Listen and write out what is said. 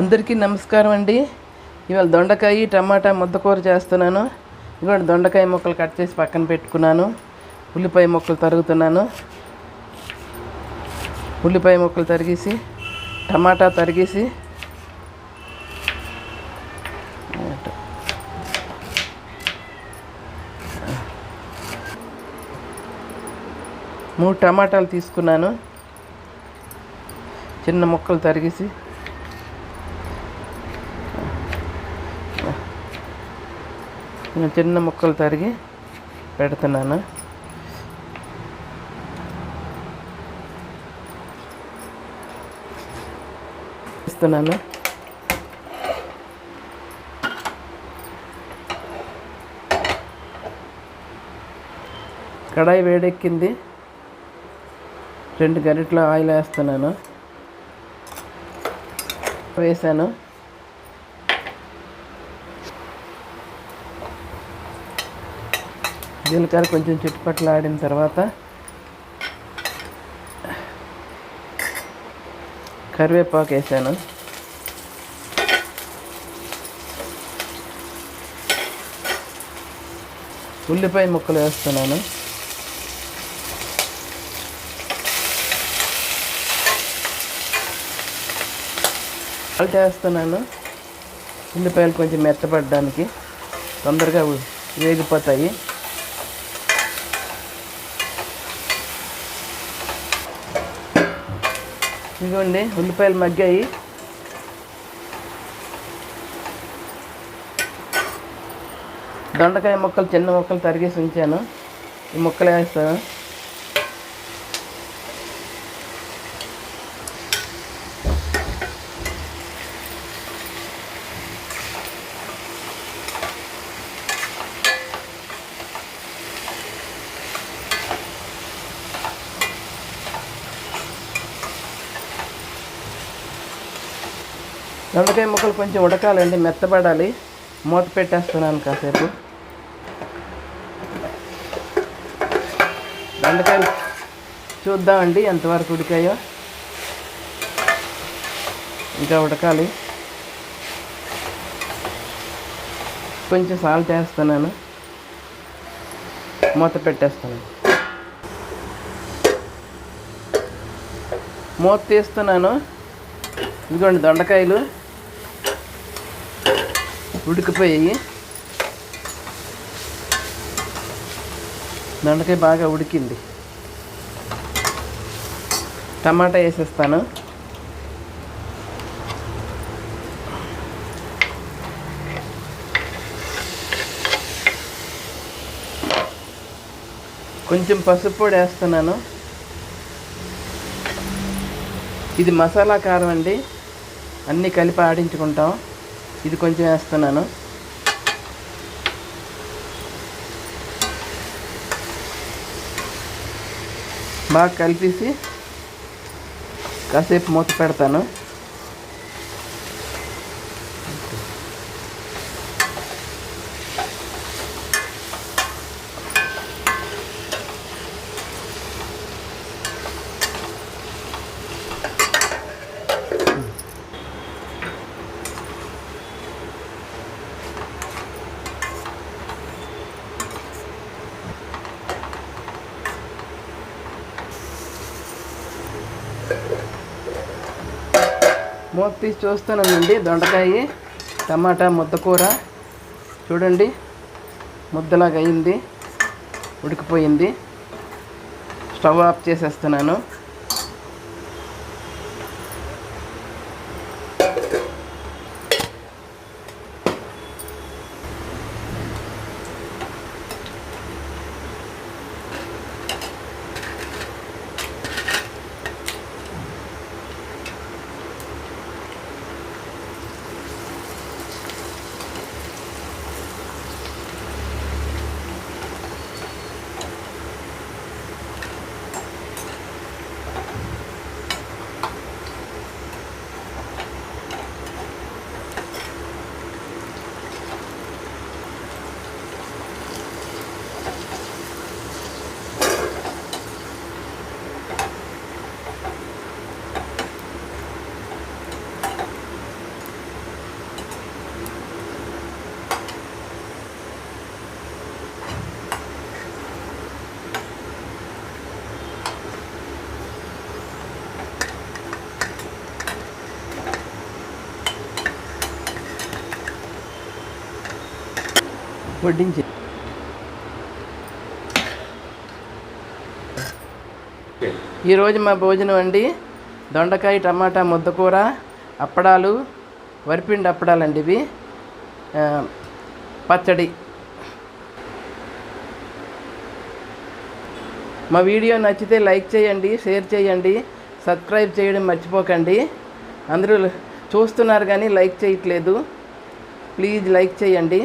అందరికీ నమస్కారం అండి. ఇవాళ దొండకాయ టమాటా ముద్దకూర చేస్తున్నాను. ఇవాళ దొండకాయ ముక్కలు కట్ చేసి పక్కన పెట్టుకున్నాను. ఉల్లిపాయ ముక్కలు తరుగుతున్నాను. ఉల్లిపాయ ముక్కలు తరిగేసి టమాటా తరిగేసి మూడు టమాటాలు తీసుకున్నాను. చిన్న ముక్కలు తరిగేసి చిన్న చిన్న ముక్కలు తరిగి పెడుతున్నాను. ఇస్తున్నాను కడాయి వేడెక్కింది. రెండు గరిటెల ఆయిల్ వేస్తున్నాను. వేసాను. జీలకర్ర కొంచెం చుట్టుపక్కల ఆడిన తర్వాత కరివేపాకు వేసాను. ఉల్లిపాయ ముక్కలు వేస్తున్నాను. సాల్ట్ వేస్తున్నాను. ఉల్లిపాయలు కొంచెం మెత్తపడడానికి తొందరగా వేగిపోతాయి. ఇదిగోండి ఉల్లిపాయలు మగ్గాయి. దొండకాయ ముక్కలు చిన్న ముక్కలు తరిగేసి ఉంచాను. ఈ ముక్కలు వేస్తాను. దొండకాయ ముక్కలు కొంచెం ఉడకాలండి మెత్తబడాలి. మూత పెట్టేస్తున్నాను కాసేపు. దొండకాయలు చూద్దామండి ఎంతవరకు ఉడికాయో. ఇంకా ఉడకాలి. కొంచెం సాల్ట్ వేస్తున్నాను. మూత పెట్టేస్తున్నాను. మూత తీస్తున్నాను. ఇదిగోండి దొండకాయలు ఉడికిపోయాయి. దొండకాయ బాగా ఉడికింది. టమాటా వేసేస్తాను. కొంచెం పసుపు పొడి వేస్తున్నాను. ఇది మసాలా కారం అండి. అన్నీ కలిపి ఆడించుకుంటాం. ఇది కొంచెం వేస్తున్నాను. బాగా కలిపేసి కాసేపు మూత పెడతాను. మూత తీసి చూస్తానండి దొండకాయ టమాటా ముద్దకూర చూడండి. ముద్దలాగా అయింది. ఉడికిపోయింది. స్టవ్ ఆఫ్ చేసేస్తున్నాను. వడ్డించి ఈరోజు మా భోజనం అండి. దొండకాయ టమాటా ముద్దకూర అప్పడాలు వరిపిండి అప్పడాలండి ఇవి. పచ్చడి. మా వీడియో నచ్చితే లైక్ చేయండి షేర్ చేయండి సబ్స్క్రైబ్ చేయడం మర్చిపోకండి. అందరూ చూస్తున్నారు కానీ లైక్ చేయట్లేదు. ప్లీజ్ లైక్ చేయండి.